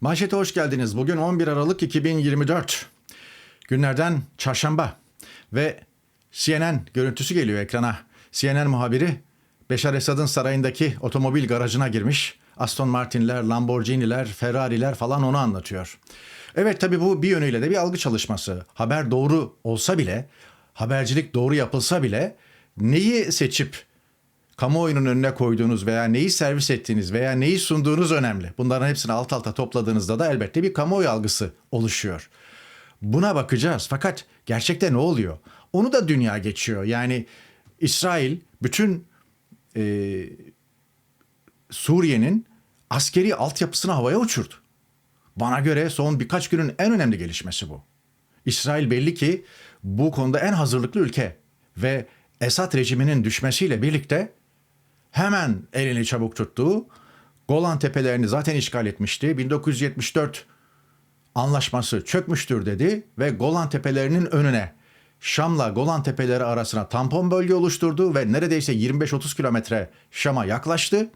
Manşete hoş geldiniz. Bugün 11 Aralık 2024. Günlerden çarşamba ve CNN görüntüsü geliyor ekrana. CNN muhabiri Beşar Esad'ın sarayındaki otomobil garajına girmiş. Aston Martin'ler, Lamborghini'ler, Ferrari'ler falan onu anlatıyor. Evet tabii bu bir yönüyle de bir algı çalışması. Haber doğru olsa bile, habercilik doğru yapılsa bile neyi seçip kamuoyunun önüne koyduğunuz veya neyi servis ettiğiniz veya neyi sunduğunuz önemli. Bunların hepsini alt alta topladığınızda da elbette bir kamuoyu algısı oluşuyor. Buna bakacağız. Fakat gerçekte ne oluyor? Onu da dünya geçiyor. Yani İsrail bütün e, Suriye'nin askeri altyapısını havaya uçurdu. Bana göre son birkaç günün en önemli gelişmesi bu. İsrail belli ki bu konuda en hazırlıklı ülke ve Esad rejiminin düşmesiyle birlikte hemen elini çabuk tuttu. Golan Tepelerini zaten işgal etmişti. 1974 anlaşması çökmüştür dedi ve Golan Tepelerinin önüne Şam'la Golan Tepeleri arasına tampon bölge oluşturdu ve neredeyse 25-30 kilometre Şam'a yaklaştı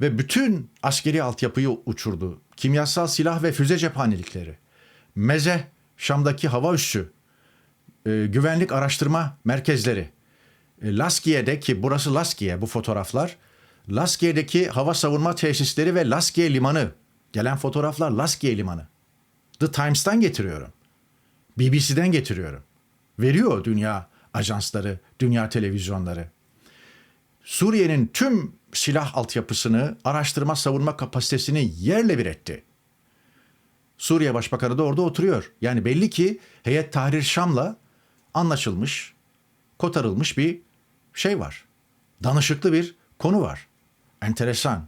ve bütün askeri altyapıyı uçurdu. Kimyasal silah ve füze cephanelikleri, meze, Şam'daki hava üssü, e, güvenlik araştırma merkezleri, Laskiye'de ki burası Laskiye bu fotoğraflar, Laskiye'deki hava savunma tesisleri ve Laskiye limanı. Gelen fotoğraflar Laskiye limanı. The Times'tan getiriyorum. BBC'den getiriyorum. Veriyor dünya ajansları, dünya televizyonları. Suriye'nin tüm silah altyapısını, araştırma savunma kapasitesini yerle bir etti. Suriye Başbakanı da orada oturuyor. Yani belli ki Heyet Tahrir Şam'la anlaşılmış, kotarılmış bir şey var. Danışıklı bir konu var. Enteresan.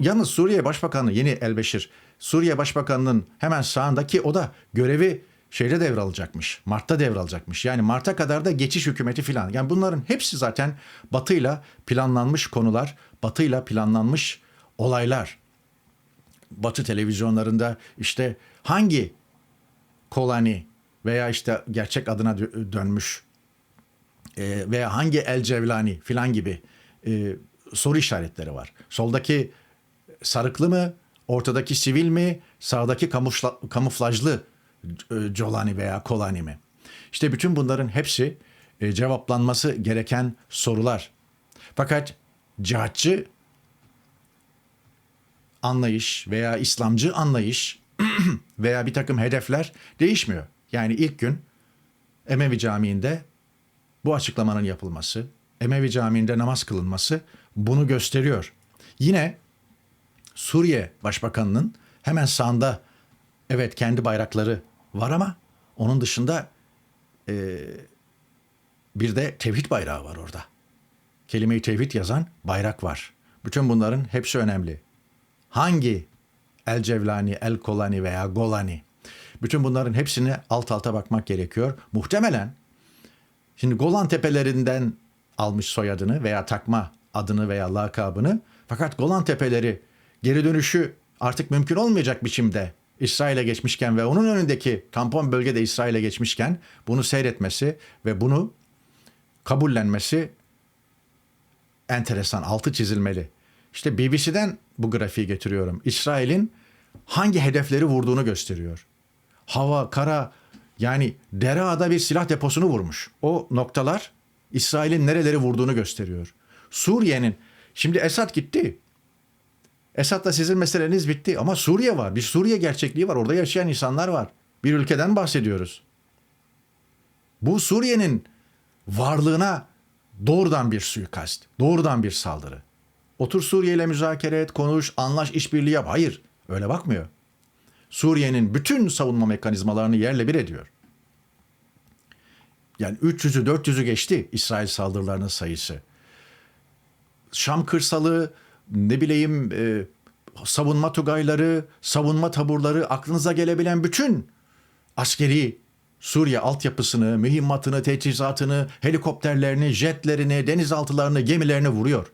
Yalnız Suriye Başbakanı yeni Elbeşir, Suriye Başbakanı'nın hemen sağındaki o da görevi şeyde devralacakmış. Mart'ta devralacakmış. Yani Mart'a kadar da geçiş hükümeti filan. Yani bunların hepsi zaten Batı'yla planlanmış konular, Batı'yla planlanmış olaylar. Batı televizyonlarında işte hangi kolani veya işte gerçek adına dö- dönmüş e, veya hangi El Cevlani filan gibi e, soru işaretleri var. Soldaki sarıklı mı, ortadaki sivil mi, sağdaki kamufla, kamuflajlı e, Colani veya Kolani mi? İşte bütün bunların hepsi e, cevaplanması gereken sorular. Fakat cihatçı anlayış veya İslamcı anlayış veya bir takım hedefler değişmiyor. Yani ilk gün Emevi Camii'nde bu açıklamanın yapılması, Emevi Camii'nde namaz kılınması bunu gösteriyor. Yine Suriye Başbakanı'nın hemen sağında evet kendi bayrakları var ama onun dışında e, bir de tevhid bayrağı var orada. Kelime-i tevhid yazan bayrak var. Bütün bunların hepsi önemli. Hangi El Cevlani, El Kolani veya Golani? Bütün bunların hepsini alt alta bakmak gerekiyor. Muhtemelen şimdi Golan Tepelerinden almış soyadını veya takma adını veya lakabını. Fakat Golan Tepeleri geri dönüşü artık mümkün olmayacak biçimde İsrail'e geçmişken ve onun önündeki tampon bölgede İsrail'e geçmişken bunu seyretmesi ve bunu kabullenmesi enteresan, altı çizilmeli. İşte BBC'den bu grafiği getiriyorum. İsrail'in hangi hedefleri vurduğunu gösteriyor. Hava, kara yani Derea'da bir silah deposunu vurmuş. O noktalar İsrail'in nereleri vurduğunu gösteriyor. Suriye'nin şimdi Esad gitti. Esad'la sizin meseleniz bitti ama Suriye var. Bir Suriye gerçekliği var. Orada yaşayan insanlar var. Bir ülkeden bahsediyoruz. Bu Suriye'nin varlığına doğrudan bir suikast, doğrudan bir saldırı. Otur Suriye ile müzakere et, konuş, anlaş, işbirliği yap. Hayır, öyle bakmıyor. Suriye'nin bütün savunma mekanizmalarını yerle bir ediyor. Yani 300'ü 400'ü geçti İsrail saldırılarının sayısı. Şam kırsalı, ne bileyim e, savunma tugayları, savunma taburları, aklınıza gelebilen bütün askeri Suriye altyapısını, mühimmatını, teçhizatını, helikopterlerini, jetlerini, denizaltılarını, gemilerini vuruyor.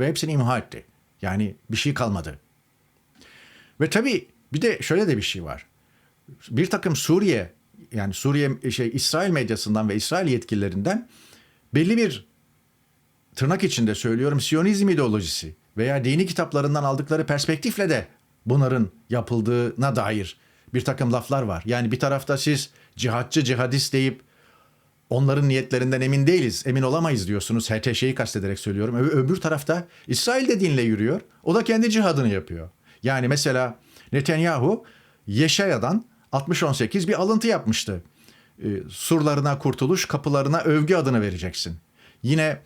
Ve hepsini imha etti. Yani bir şey kalmadı. Ve tabii bir de şöyle de bir şey var. Bir takım Suriye yani Suriye şey İsrail medyasından ve İsrail yetkililerinden belli bir tırnak içinde söylüyorum Siyonizm ideolojisi veya dini kitaplarından aldıkları perspektifle de bunların yapıldığına dair bir takım laflar var. Yani bir tarafta siz cihatçı cihadist deyip onların niyetlerinden emin değiliz, emin olamayız diyorsunuz. HTŞ'yi kastederek söylüyorum. Ö- öbür tarafta İsrail de dinle yürüyor. O da kendi cihadını yapıyor. Yani mesela Netanyahu Yeşaya'dan 60-18 bir alıntı yapmıştı. Ee, surlarına kurtuluş, kapılarına övgü adını vereceksin. Yine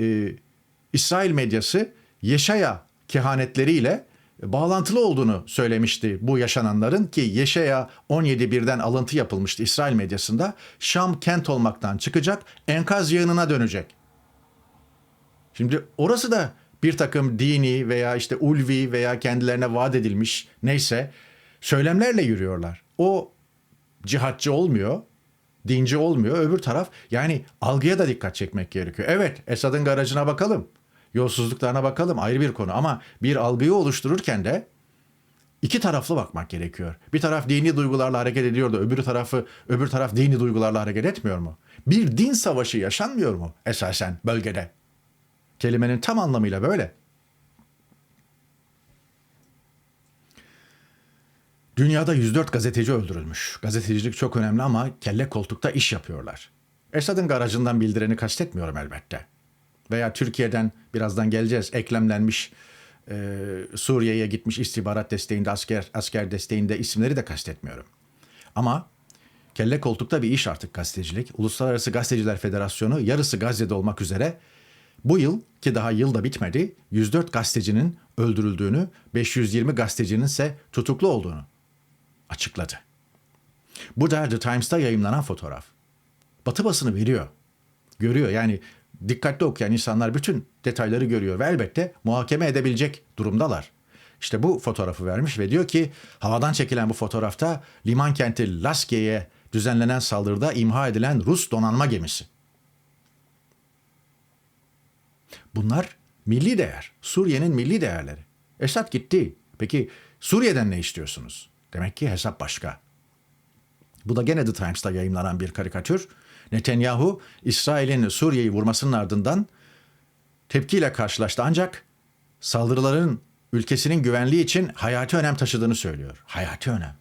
e, İsrail medyası Yeşaya kehanetleriyle bağlantılı olduğunu söylemişti bu yaşananların ki Yeşaya 17.1'den alıntı yapılmıştı İsrail medyasında. Şam kent olmaktan çıkacak, enkaz yığınına dönecek. Şimdi orası da bir takım dini veya işte ulvi veya kendilerine vaat edilmiş neyse söylemlerle yürüyorlar. O cihatçı olmuyor, dinci olmuyor. Öbür taraf yani algıya da dikkat çekmek gerekiyor. Evet Esad'ın garajına bakalım. Yolsuzluklarına bakalım ayrı bir konu ama bir algıyı oluştururken de iki taraflı bakmak gerekiyor. Bir taraf dini duygularla hareket ediyor da öbür tarafı öbür taraf dini duygularla hareket etmiyor mu? Bir din savaşı yaşanmıyor mu esasen bölgede? Kelimenin tam anlamıyla böyle. Dünyada 104 gazeteci öldürülmüş. Gazetecilik çok önemli ama kelle koltukta iş yapıyorlar. Esad'ın garajından bildireni kastetmiyorum elbette. Veya Türkiye'den birazdan geleceğiz eklemlenmiş e, Suriye'ye gitmiş istihbarat desteğinde asker asker desteğinde isimleri de kastetmiyorum. Ama kelle koltukta bir iş artık gazetecilik. Uluslararası Gazeteciler Federasyonu yarısı Gazze'de olmak üzere bu yıl ki daha yıl da bitmedi 104 gazetecinin öldürüldüğünü 520 gazetecinin ise tutuklu olduğunu açıkladı. Bu da The Times'ta yayınlanan fotoğraf. Batı basını veriyor. Görüyor yani dikkatli okuyan insanlar bütün detayları görüyor ve elbette muhakeme edebilecek durumdalar. İşte bu fotoğrafı vermiş ve diyor ki havadan çekilen bu fotoğrafta liman kenti Laskiye'ye düzenlenen saldırıda imha edilen Rus donanma gemisi. Bunlar milli değer. Suriye'nin milli değerleri. Esad gitti. Peki Suriye'den ne istiyorsunuz? Demek ki hesap başka. Bu da gene The Times'ta yayınlanan bir karikatür. Netanyahu, İsrail'in Suriye'yi vurmasının ardından tepkiyle karşılaştı ancak saldırıların ülkesinin güvenliği için hayati önem taşıdığını söylüyor. Hayati önem.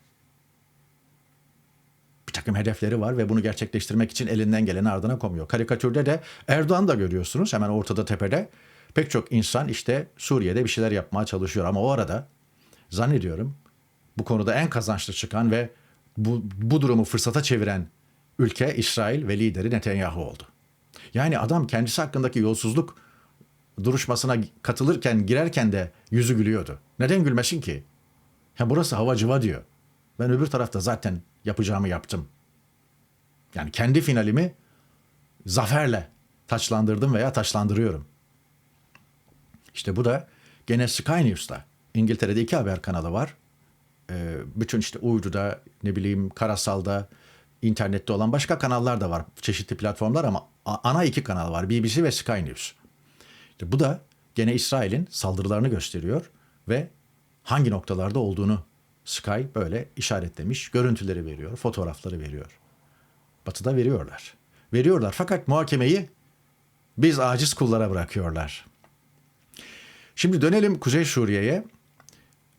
Bir takım hedefleri var ve bunu gerçekleştirmek için elinden geleni ardına koymuyor. Karikatürde de Erdoğan da görüyorsunuz hemen ortada tepede. Pek çok insan işte Suriye'de bir şeyler yapmaya çalışıyor ama o arada zannediyorum bu konuda en kazançlı çıkan ve bu, bu durumu fırsata çeviren ülke İsrail ve lideri Netanyahu oldu. Yani adam kendisi hakkındaki yolsuzluk duruşmasına katılırken girerken de yüzü gülüyordu. Neden gülmesin ki? Ya burası hava cıva diyor. Ben öbür tarafta zaten yapacağımı yaptım. Yani kendi finalimi zaferle taçlandırdım veya taçlandırıyorum. İşte bu da gene Sky News'ta. İngiltere'de iki haber kanalı var. Ee, bütün işte uyduda, ne bileyim karasalda, internette olan başka kanallar da var. Çeşitli platformlar ama ana iki kanal var. BBC ve Sky News. İşte bu da gene İsrail'in saldırılarını gösteriyor ve hangi noktalarda olduğunu Sky böyle işaretlemiş, görüntüleri veriyor, fotoğrafları veriyor. Batı'da veriyorlar. Veriyorlar fakat muhakemeyi biz aciz kullara bırakıyorlar. Şimdi dönelim Kuzey Suriye'ye.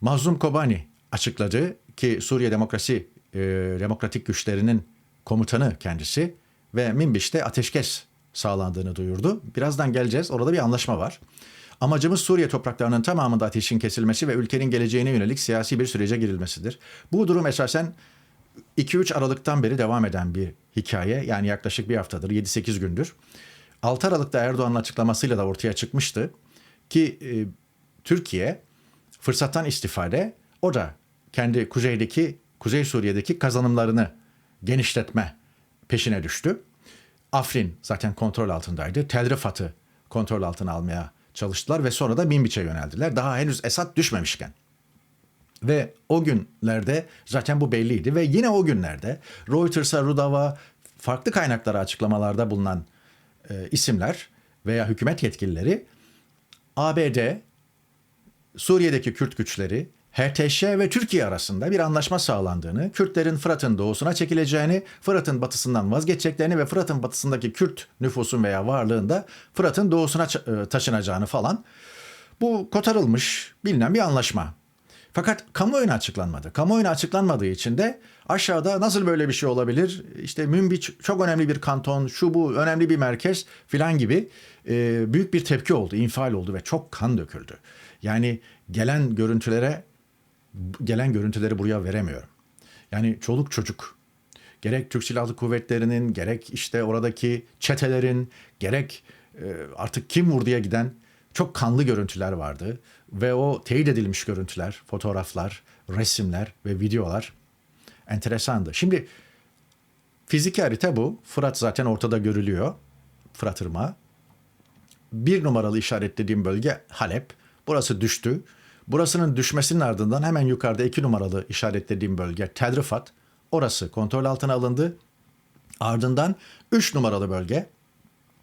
Mazlum Kobani açıkladı ki Suriye Demokrasi e, Demokratik Güçlerinin komutanı kendisi ve Minbiş'te ateşkes sağlandığını duyurdu. Birazdan geleceğiz. Orada bir anlaşma var. Amacımız Suriye topraklarının tamamında ateşin kesilmesi ve ülkenin geleceğine yönelik siyasi bir sürece girilmesidir. Bu durum esasen 2-3 Aralık'tan beri devam eden bir hikaye. Yani yaklaşık bir haftadır, 7-8 gündür. 6 Aralık'ta Erdoğan'ın açıklamasıyla da ortaya çıkmıştı ki e, Türkiye fırsattan istifade o da kendi kuzeydeki, Kuzey Suriye'deki kazanımlarını genişletme peşine düştü. Afrin zaten kontrol altındaydı. Tel Rifat'ı kontrol altına almaya çalıştılar ve sonra da Minbiç'e yöneldiler. Daha henüz Esad düşmemişken. Ve o günlerde zaten bu belliydi ve yine o günlerde Reuters'a, Rudav'a farklı kaynaklara açıklamalarda bulunan e, isimler veya hükümet yetkilileri ABD, Suriye'deki Kürt güçleri, HTŞ ve Türkiye arasında bir anlaşma sağlandığını, Kürtlerin Fırat'ın doğusuna çekileceğini, Fırat'ın batısından vazgeçeceklerini ve Fırat'ın batısındaki Kürt nüfusun veya varlığında Fırat'ın doğusuna taşınacağını falan. Bu kotarılmış bilinen bir anlaşma. Fakat kamuoyuna açıklanmadı. Kamuoyuna açıklanmadığı için de aşağıda nasıl böyle bir şey olabilir? İşte Münbiç çok önemli bir kanton, şu bu önemli bir merkez filan gibi e, büyük bir tepki oldu, infial oldu ve çok kan döküldü. Yani gelen görüntülere gelen görüntüleri buraya veremiyorum. Yani çoluk çocuk gerek Türk Silahlı Kuvvetleri'nin gerek işte oradaki çetelerin gerek e, artık kim vurduya giden çok kanlı görüntüler vardı ve o teyit edilmiş görüntüler, fotoğraflar, resimler ve videolar enteresandı. Şimdi fiziki harita bu. Fırat zaten ortada görülüyor. Fırat Irmağı. Bir numaralı işaretlediğim bölge Halep. Burası düştü. Burasının düşmesinin ardından hemen yukarıda iki numaralı işaretlediğim bölge Tel. Orası kontrol altına alındı. Ardından 3 numaralı bölge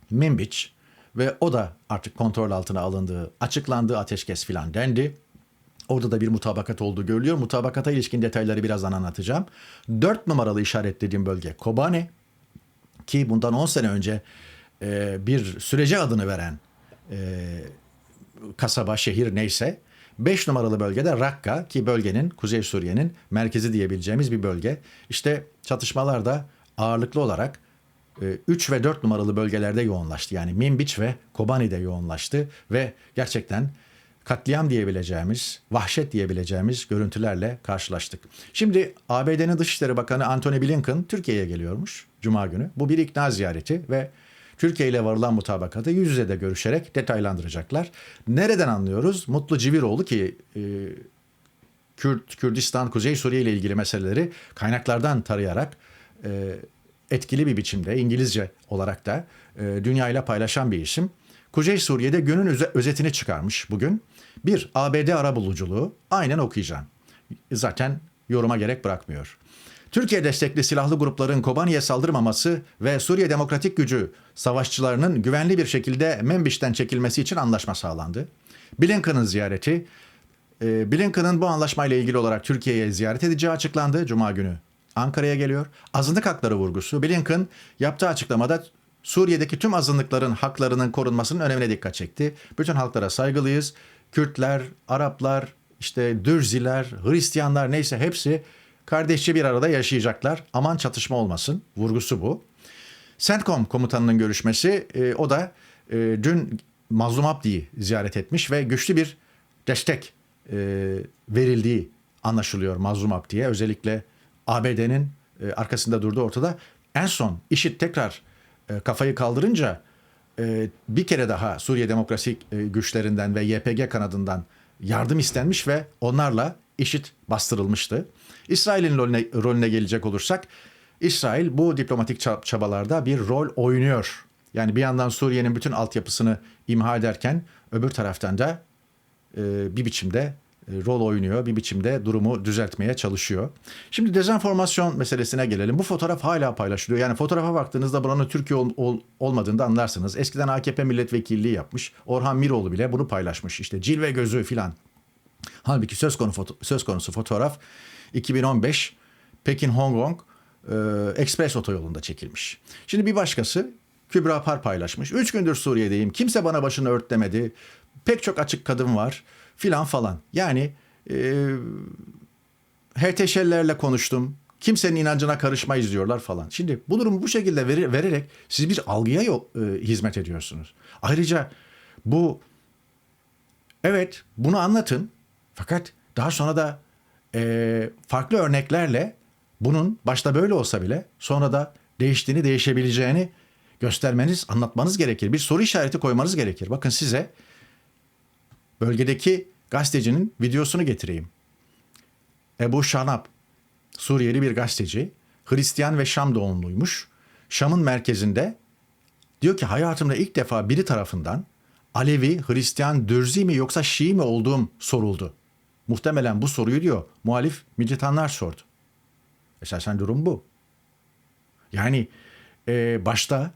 Minbiç ve o da artık kontrol altına alındığı açıklandı ateşkes filan dendi. Orada da bir mutabakat olduğu görülüyor. Mutabakata ilişkin detayları birazdan anlatacağım. 4 numaralı işaretlediğim bölge Kobane ki bundan 10 sene önce e, bir sürece adını veren e, kasaba, şehir neyse 5 numaralı bölgede Rakka ki bölgenin Kuzey Suriye'nin merkezi diyebileceğimiz bir bölge. İşte çatışmalar da ağırlıklı olarak 3 ve 4 numaralı bölgelerde yoğunlaştı. Yani Minbiç ve Kobani'de yoğunlaştı ve gerçekten katliam diyebileceğimiz, vahşet diyebileceğimiz görüntülerle karşılaştık. Şimdi ABD'nin Dışişleri Bakanı Antony Blinken Türkiye'ye geliyormuş Cuma günü. Bu bir ikna ziyareti ve Türkiye ile varılan mutabakatı yüz yüze de görüşerek detaylandıracaklar. Nereden anlıyoruz? Mutlu Civiroğlu ki e, Kürt, Kürdistan, Kuzey Suriye ile ilgili meseleleri kaynaklardan tarayarak e, etkili bir biçimde İngilizce olarak da e, dünyayla paylaşan bir isim. Kuzey Suriye'de günün öze- özetini çıkarmış bugün. Bir, ABD arabuluculuğu aynen okuyacağım. Zaten yoruma gerek bırakmıyor. Türkiye destekli silahlı grupların Kobani'ye saldırmaması ve Suriye Demokratik Gücü savaşçılarının güvenli bir şekilde Menbiş'ten çekilmesi için anlaşma sağlandı. Blinken'ın ziyareti, e, Blinken'ın bu anlaşmayla ilgili olarak Türkiye'ye ziyaret edeceği açıklandı Cuma günü. Ankara'ya geliyor. Azınlık hakları vurgusu. Blinken yaptığı açıklamada Suriye'deki tüm azınlıkların haklarının korunmasının önemine dikkat çekti. Bütün halklara saygılıyız. Kürtler, Araplar, işte Dürziler, Hristiyanlar neyse hepsi kardeşçe bir arada yaşayacaklar. Aman çatışma olmasın. Vurgusu bu. CENTCOM komutanının görüşmesi e, o da e, dün Mazlum Abdi'yi ziyaret etmiş ve güçlü bir destek e, verildiği anlaşılıyor Mazlum Abdi'ye. Özellikle ABD'nin e, arkasında durduğu ortada. En son IŞİD tekrar e, kafayı kaldırınca e, bir kere daha Suriye Demokratik e, güçlerinden ve YPG kanadından yardım istenmiş ve onlarla IŞİD bastırılmıştı. İsrail'in rolüne, rolüne gelecek olursak İsrail bu diplomatik ça- çabalarda bir rol oynuyor. Yani bir yandan Suriye'nin bütün altyapısını imha ederken öbür taraftan da e, bir biçimde e, rol oynuyor, bir biçimde durumu düzeltmeye çalışıyor. Şimdi dezenformasyon meselesine gelelim. Bu fotoğraf hala paylaşılıyor. Yani fotoğrafa baktığınızda buranın Türkiye ol, ol- olmadığını da anlarsınız. Eskiden AKP milletvekilliği yapmış. Orhan Miroğlu bile bunu paylaşmış. İşte cilve gözü filan. Halbuki söz konusu, söz konusu fotoğraf 2015 Pekin Hong Kong e, Ekspres otoyolunda çekilmiş. Şimdi bir başkası Kübra Par paylaşmış. Üç gündür Suriye'deyim. Kimse bana başını örtlemedi. Pek çok açık kadın var filan falan. Yani e, HTŞ'lerle konuştum. Kimsenin inancına karışmayız diyorlar falan. Şimdi bu durumu bu şekilde veri- vererek siz bir algıya yo- e, hizmet ediyorsunuz. Ayrıca bu evet bunu anlatın fakat daha sonra da e, farklı örneklerle bunun başta böyle olsa bile sonra da değiştiğini değişebileceğini göstermeniz, anlatmanız gerekir. Bir soru işareti koymanız gerekir. Bakın size bölgedeki gazetecinin videosunu getireyim. Ebu Şanab, Suriyeli bir gazeteci, Hristiyan ve Şam doğumluymuş. Şam'ın merkezinde diyor ki hayatımda ilk defa biri tarafından Alevi, Hristiyan, Dürzi mi yoksa Şii mi olduğum soruldu. Muhtemelen bu soruyu diyor muhalif militanlar sordu. Esasen durum bu. Yani e, başta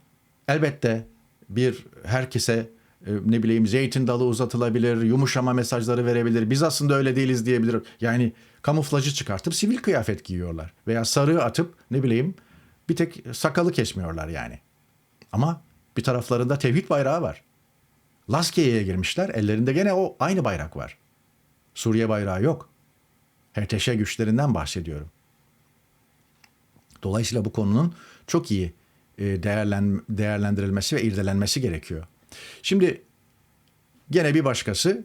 elbette bir herkese e, ne bileyim zeytin dalı uzatılabilir, yumuşama mesajları verebilir. Biz aslında öyle değiliz diyebilir. Yani kamuflajı çıkartıp sivil kıyafet giyiyorlar. Veya sarığı atıp ne bileyim bir tek sakalı kesmiyorlar yani. Ama bir taraflarında tevhid bayrağı var. Laskiye'ye girmişler. Ellerinde gene o aynı bayrak var. Suriye bayrağı yok. HTŞ güçlerinden bahsediyorum. Dolayısıyla bu konunun çok iyi e, değerlen, değerlendirilmesi ve irdelenmesi gerekiyor. Şimdi gene bir başkası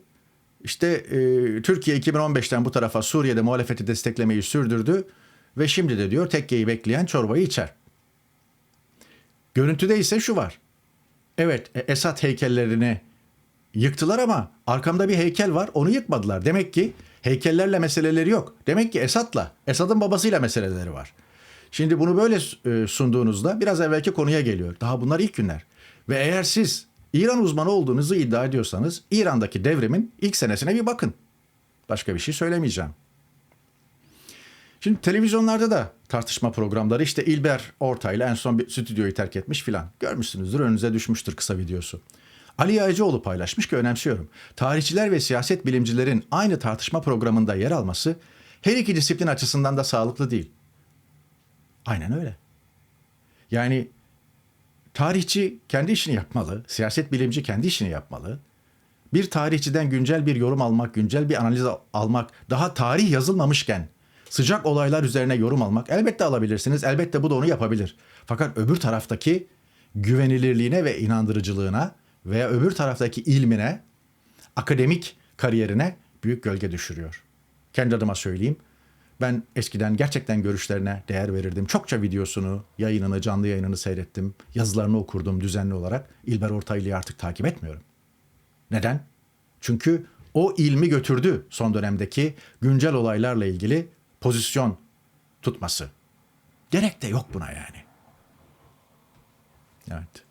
işte e, Türkiye 2015'ten bu tarafa Suriye'de muhalefeti desteklemeyi sürdürdü ve şimdi de diyor tekkeyi bekleyen çorbayı içer. Görüntüde ise şu var. Evet e, Esad heykellerini yıktılar ama arkamda bir heykel var onu yıkmadılar. Demek ki heykellerle meseleleri yok. Demek ki Esad'la, Esad'ın babasıyla meseleleri var. Şimdi bunu böyle e, sunduğunuzda biraz evvelki konuya geliyor. Daha bunlar ilk günler. Ve eğer siz İran uzmanı olduğunuzu iddia ediyorsanız İran'daki devrimin ilk senesine bir bakın. Başka bir şey söylemeyeceğim. Şimdi televizyonlarda da tartışma programları işte İlber Ortaylı en son bir stüdyoyu terk etmiş filan. Görmüşsünüzdür önünüze düşmüştür kısa videosu. Ali Yaycıoğlu paylaşmış ki önemsiyorum. Tarihçiler ve siyaset bilimcilerin aynı tartışma programında yer alması her iki disiplin açısından da sağlıklı değil. Aynen öyle. Yani tarihçi kendi işini yapmalı, siyaset bilimci kendi işini yapmalı. Bir tarihçiden güncel bir yorum almak, güncel bir analiz almak, daha tarih yazılmamışken sıcak olaylar üzerine yorum almak elbette alabilirsiniz. Elbette bu da onu yapabilir. Fakat öbür taraftaki güvenilirliğine ve inandırıcılığına veya öbür taraftaki ilmine, akademik kariyerine büyük gölge düşürüyor. Kendi adıma söyleyeyim. Ben eskiden gerçekten görüşlerine değer verirdim. Çokça videosunu, yayınını, canlı yayınını seyrettim. Yazılarını okurdum düzenli olarak. İlber Ortaylı'yı artık takip etmiyorum. Neden? Çünkü o ilmi götürdü son dönemdeki güncel olaylarla ilgili pozisyon tutması. Gerek de yok buna yani. Evet.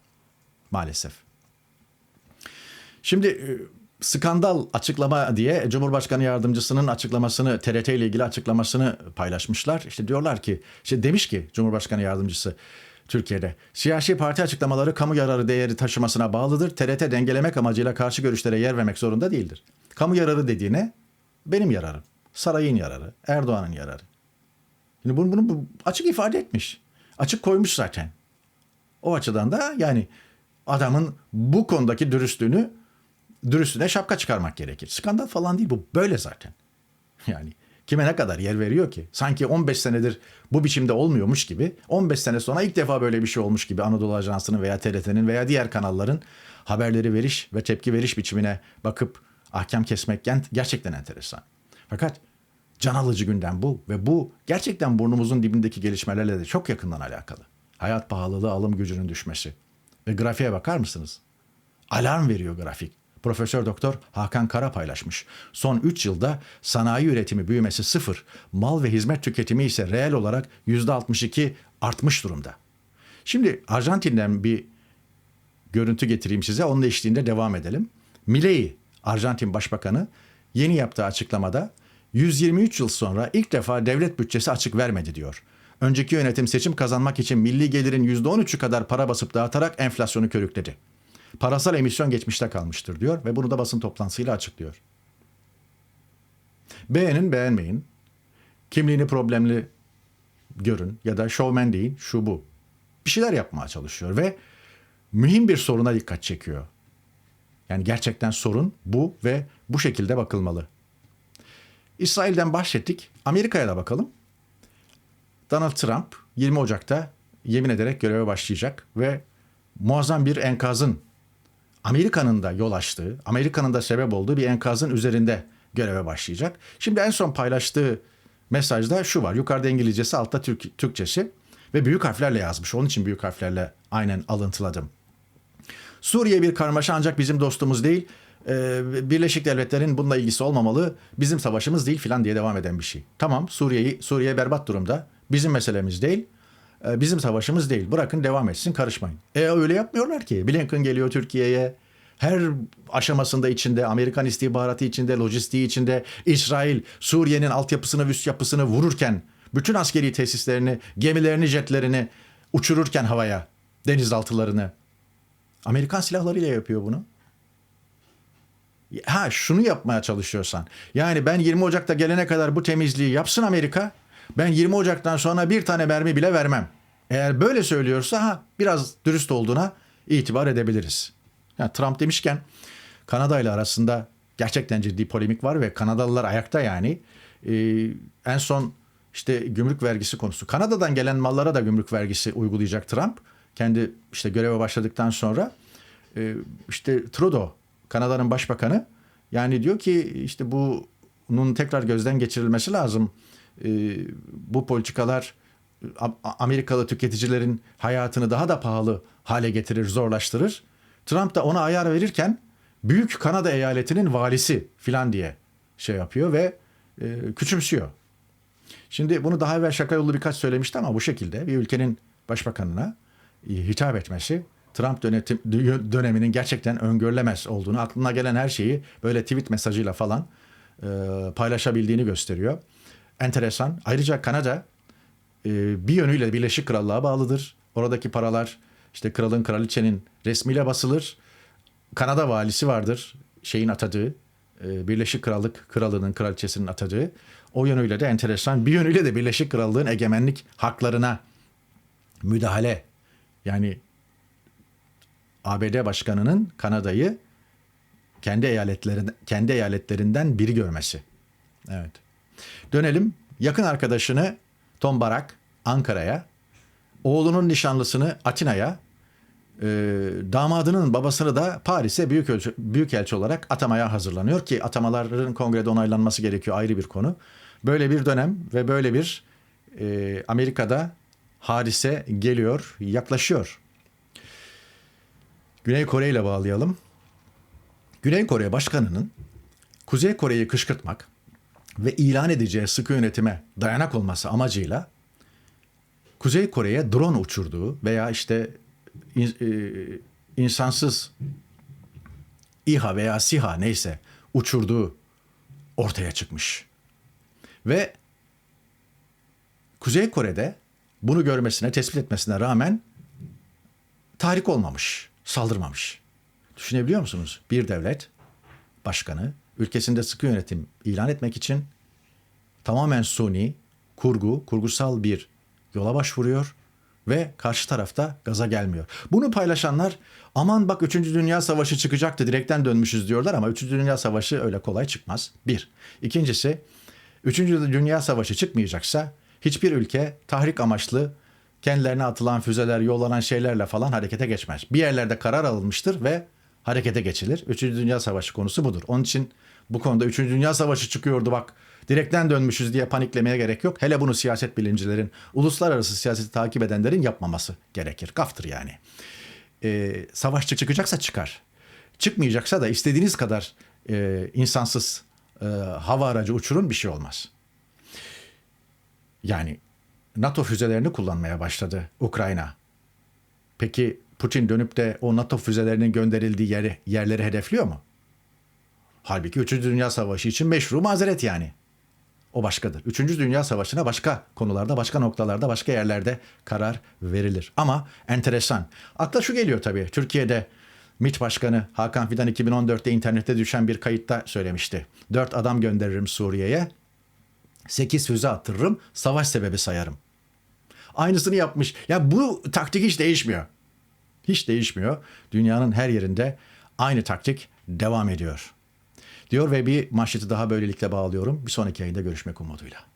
Maalesef. Şimdi e, skandal açıklama diye Cumhurbaşkanı yardımcısının açıklamasını TRT ile ilgili açıklamasını paylaşmışlar. İşte diyorlar ki işte demiş ki Cumhurbaşkanı yardımcısı Türkiye'de siyasi parti açıklamaları kamu yararı değeri taşımasına bağlıdır. TRT dengelemek amacıyla karşı görüşlere yer vermek zorunda değildir. Kamu yararı dediğine benim yararım, sarayın yararı, Erdoğan'ın yararı. Şimdi bunu, bunu açık ifade etmiş. Açık koymuş zaten. O açıdan da yani adamın bu konudaki dürüstlüğünü dürüstlüğüne şapka çıkarmak gerekir. Skandal falan değil bu böyle zaten. Yani kime ne kadar yer veriyor ki? Sanki 15 senedir bu biçimde olmuyormuş gibi 15 sene sonra ilk defa böyle bir şey olmuş gibi Anadolu Ajansı'nın veya TRT'nin veya diğer kanalların haberleri veriş ve tepki veriş biçimine bakıp ahkam kesmek gerçekten enteresan. Fakat can alıcı gündem bu ve bu gerçekten burnumuzun dibindeki gelişmelerle de çok yakından alakalı. Hayat pahalılığı, alım gücünün düşmesi. Ve grafiğe bakar mısınız? Alarm veriyor grafik. Profesör Doktor Hakan Kara paylaşmış. Son 3 yılda sanayi üretimi büyümesi sıfır, mal ve hizmet tüketimi ise reel olarak %62 artmış durumda. Şimdi Arjantin'den bir görüntü getireyim size. Onun eşliğinde devam edelim. Milei, Arjantin Başbakanı yeni yaptığı açıklamada 123 yıl sonra ilk defa devlet bütçesi açık vermedi diyor. Önceki yönetim seçim kazanmak için milli gelirin %13'ü kadar para basıp dağıtarak enflasyonu körükledi. Parasal emisyon geçmişte kalmıştır diyor ve bunu da basın toplantısıyla açıklıyor. Beğenin beğenmeyin. Kimliğini problemli görün ya da showman deyin şu bu. Bir şeyler yapmaya çalışıyor ve mühim bir soruna dikkat çekiyor. Yani gerçekten sorun bu ve bu şekilde bakılmalı. İsrail'den bahsettik. Amerika'ya da bakalım. Donald Trump 20 Ocak'ta yemin ederek göreve başlayacak ve muazzam bir enkazın Amerika'nın da yol açtığı, Amerika'nın da sebep olduğu bir enkazın üzerinde göreve başlayacak. Şimdi en son paylaştığı mesajda şu var. Yukarıda İngilizcesi, altta Türk, Türkçesi ve büyük harflerle yazmış. Onun için büyük harflerle aynen alıntıladım. Suriye bir karmaşa ancak bizim dostumuz değil. Ee, Birleşik Devletler'in bununla ilgisi olmamalı. Bizim savaşımız değil filan diye devam eden bir şey. Tamam Suriye'yi Suriye berbat durumda. Bizim meselemiz değil. Ee, bizim savaşımız değil. Bırakın devam etsin karışmayın. E öyle yapmıyorlar ki. Blinken geliyor Türkiye'ye. Her aşamasında içinde, Amerikan istihbaratı içinde, lojistiği içinde, İsrail Suriye'nin altyapısını, üst yapısını vururken, bütün askeri tesislerini, gemilerini, jetlerini uçururken havaya, denizaltılarını. Amerikan silahlarıyla yapıyor bunu. Ha şunu yapmaya çalışıyorsan. Yani ben 20 Ocak'ta gelene kadar bu temizliği yapsın Amerika. Ben 20 Ocak'tan sonra bir tane mermi bile vermem. Eğer böyle söylüyorsa ha biraz dürüst olduğuna itibar edebiliriz. Yani Trump demişken Kanada ile arasında gerçekten ciddi polemik var ve Kanadalılar ayakta yani. Ee, en son işte gümrük vergisi konusu. Kanada'dan gelen mallara da gümrük vergisi uygulayacak Trump. Kendi işte göreve başladıktan sonra Ee, işte Trudeau Kanada'nın başbakanı yani diyor ki işte bunun tekrar gözden geçirilmesi lazım. Ee, bu politikalar Amerikalı tüketicilerin hayatını daha da pahalı hale getirir, zorlaştırır. Trump da ona ayar verirken Büyük Kanada eyaletinin valisi filan diye şey yapıyor ve e, küçümsüyor. Şimdi bunu daha evvel şaka yollu birkaç söylemişti ama bu şekilde bir ülkenin başbakanına e, hitap etmesi Trump dönetim, döneminin gerçekten öngörülemez olduğunu, aklına gelen her şeyi böyle tweet mesajıyla falan e, paylaşabildiğini gösteriyor. Enteresan. Ayrıca Kanada bir yönüyle Birleşik Krallığa bağlıdır. Oradaki paralar işte kralın kraliçenin resmiyle basılır. Kanada valisi vardır şeyin atadığı e, Birleşik Krallık kralının kraliçesinin atadığı. O yönüyle de enteresan. Bir yönüyle de Birleşik Krallığın egemenlik haklarına müdahale yani ABD başkanının Kanada'yı kendi eyaletlerinden kendi eyaletlerinden biri görmesi. Evet. Dönelim yakın arkadaşını Tom Barak Ankara'ya, oğlunun nişanlısını Atina'ya, e, damadının babasını da Paris'e büyük ölçü, büyükelçi olarak atamaya hazırlanıyor ki atamaların kongrede onaylanması gerekiyor ayrı bir konu. Böyle bir dönem ve böyle bir e, Amerika'da hadise geliyor, yaklaşıyor. Güney Kore ile bağlayalım. Güney Kore Başkanı'nın Kuzey Kore'yi kışkırtmak ve ilan edeceği sıkı yönetime dayanak olması amacıyla Kuzey Kore'ye drone uçurduğu veya işte in- e, insansız İHA veya SİHA neyse uçurduğu ortaya çıkmış. Ve Kuzey Kore'de bunu görmesine, tespit etmesine rağmen tahrik olmamış, saldırmamış. Düşünebiliyor musunuz? Bir devlet başkanı ülkesinde sıkı yönetim ilan etmek için tamamen suni, kurgu, kurgusal bir yola başvuruyor ve karşı tarafta gaza gelmiyor. Bunu paylaşanlar aman bak 3. Dünya Savaşı çıkacaktı direkten dönmüşüz diyorlar ama 3. Dünya Savaşı öyle kolay çıkmaz. Bir. İkincisi 3. Dünya Savaşı çıkmayacaksa hiçbir ülke tahrik amaçlı kendilerine atılan füzeler, yollanan şeylerle falan harekete geçmez. Bir yerlerde karar alınmıştır ve harekete geçilir. Üçüncü Dünya Savaşı konusu budur. Onun için bu konuda Üçüncü Dünya Savaşı çıkıyordu bak direkten dönmüşüz diye paniklemeye gerek yok. Hele bunu siyaset bilimcilerin, uluslararası siyaseti takip edenlerin yapmaması gerekir. Gaftır yani. Ee, savaş çıkacaksa çıkar. Çıkmayacaksa da istediğiniz kadar e, insansız e, hava aracı uçurun bir şey olmaz. Yani NATO füzelerini kullanmaya başladı Ukrayna. Peki Putin dönüp de o NATO füzelerinin gönderildiği yeri, yerleri hedefliyor mu? Halbuki 3. Dünya Savaşı için meşru mazeret yani. O başkadır. 3. Dünya Savaşı'na başka konularda, başka noktalarda, başka yerlerde karar verilir. Ama enteresan. Akla şu geliyor tabii. Türkiye'de MİT Başkanı Hakan Fidan 2014'te internette düşen bir kayıtta söylemişti. 4 adam gönderirim Suriye'ye. 8 füze attırırım, savaş sebebi sayarım. Aynısını yapmış. Ya bu taktik hiç değişmiyor. Hiç değişmiyor. Dünyanın her yerinde aynı taktik devam ediyor. Diyor ve bir manşeti daha böylelikle bağlıyorum. Bir sonraki yayında görüşmek umuduyla.